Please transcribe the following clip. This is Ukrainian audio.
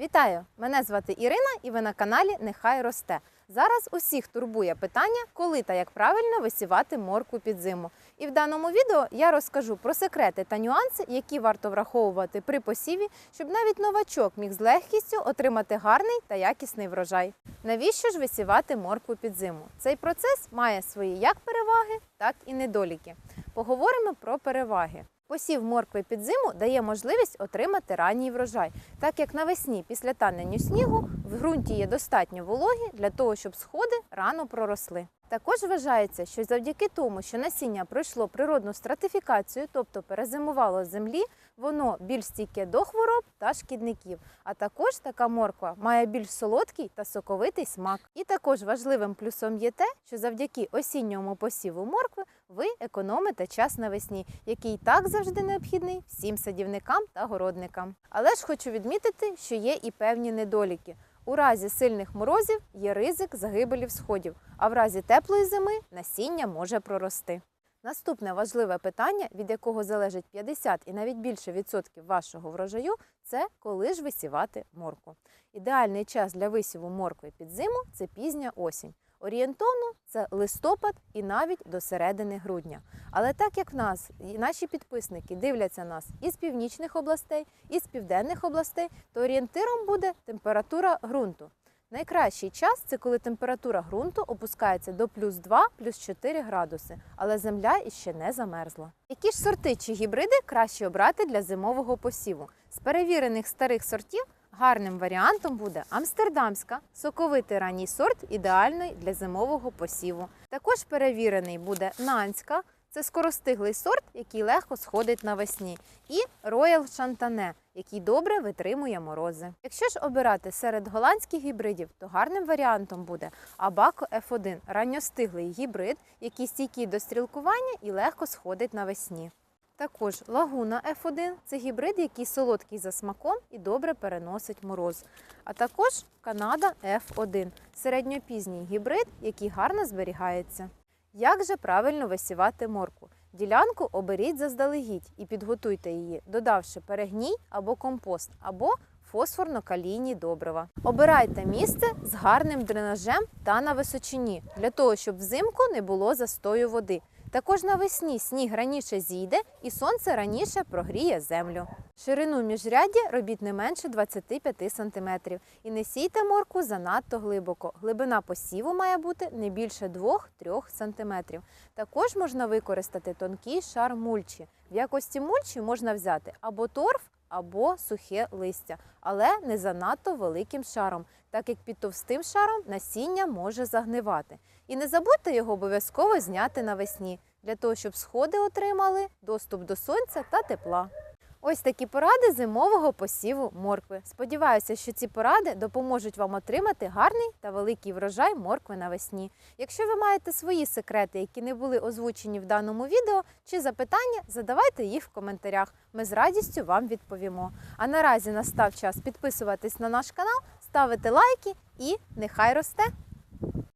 Вітаю! Мене звати Ірина і ви на каналі Нехай росте. Зараз усіх турбує питання, коли та як правильно висівати моркву під зиму. І в даному відео я розкажу про секрети та нюанси, які варто враховувати при посіві, щоб навіть новачок міг з легкістю отримати гарний та якісний врожай. Навіщо ж висівати моркву під зиму? Цей процес має свої як переваги, так і недоліки. Поговоримо про переваги. Посів моркви під зиму дає можливість отримати ранній врожай, так як навесні після танення снігу в ґрунті є достатньо вологі для того, щоб сходи рано проросли. Також вважається, що завдяки тому, що насіння пройшло природну стратифікацію, тобто перезимувало землі, воно більш стійке до хвороб та шкідників. А також така морква має більш солодкий та соковитий смак. І також важливим плюсом є те, що завдяки осінньому посіву моркви ви економите час навесні, який так завжди необхідний всім садівникам та городникам. Але ж хочу відмітити, що є і певні недоліки. У разі сильних морозів є ризик загибелі всходів, а в разі теплої зими насіння може прорости. Наступне важливе питання, від якого залежить 50 і навіть більше відсотків вашого врожаю, це коли ж висівати морку. Ідеальний час для висіву моркви під зиму це пізня осінь. Орієнтовно це листопад і навіть до середини грудня. Але так як нас наші підписники дивляться нас із північних областей, із південних областей, то орієнтиром буде температура ґрунту. Найкращий час це коли температура ґрунту опускається до плюс 2, плюс 4 градуси, але земля іще не замерзла. Які ж сорти чи гібриди краще обрати для зимового посіву? З перевірених старих сортів гарним варіантом буде амстердамська, соковитий ранній сорт, ідеальний для зимового посіву. Також перевірений буде нанська. Це скоростиглий сорт, який легко сходить навесні, і Royal Chantane, який добре витримує морози. Якщо ж обирати серед голландських гібридів, то гарним варіантом буде Abaco F1 ранньостиглий гібрид, який стійкий до стрілкування і легко сходить навесні. Також Лагуна F1 це гібрид, який солодкий за смаком і добре переносить мороз. А також Канада F1 середньопізній гібрид, який гарно зберігається. Як же правильно висівати моркву? Ділянку оберіть заздалегідь і підготуйте її, додавши перегній або компост, або фосфорно-калійні добрива. Обирайте місце з гарним дренажем та на височині, для того, щоб взимку не було застою води. Також навесні сніг раніше зійде і сонце раніше прогріє землю. Ширину міжряддя робіть не менше 25 см. І не сійте морку занадто глибоко. Глибина посіву має бути не більше 2-3 см. Також можна використати тонкий шар мульчі. В якості мульчі можна взяти або торф, або сухе листя, але не занадто великим шаром, так як під товстим шаром насіння може загнивати. І не забудьте його обов'язково зняти навесні, для того, щоб сходи отримали доступ до сонця та тепла. Ось такі поради зимового посіву моркви. Сподіваюся, що ці поради допоможуть вам отримати гарний та великий врожай моркви навесні. Якщо ви маєте свої секрети, які не були озвучені в даному відео, чи запитання, задавайте їх в коментарях. Ми з радістю вам відповімо. А наразі настав час підписуватись на наш канал, ставити лайки і нехай росте!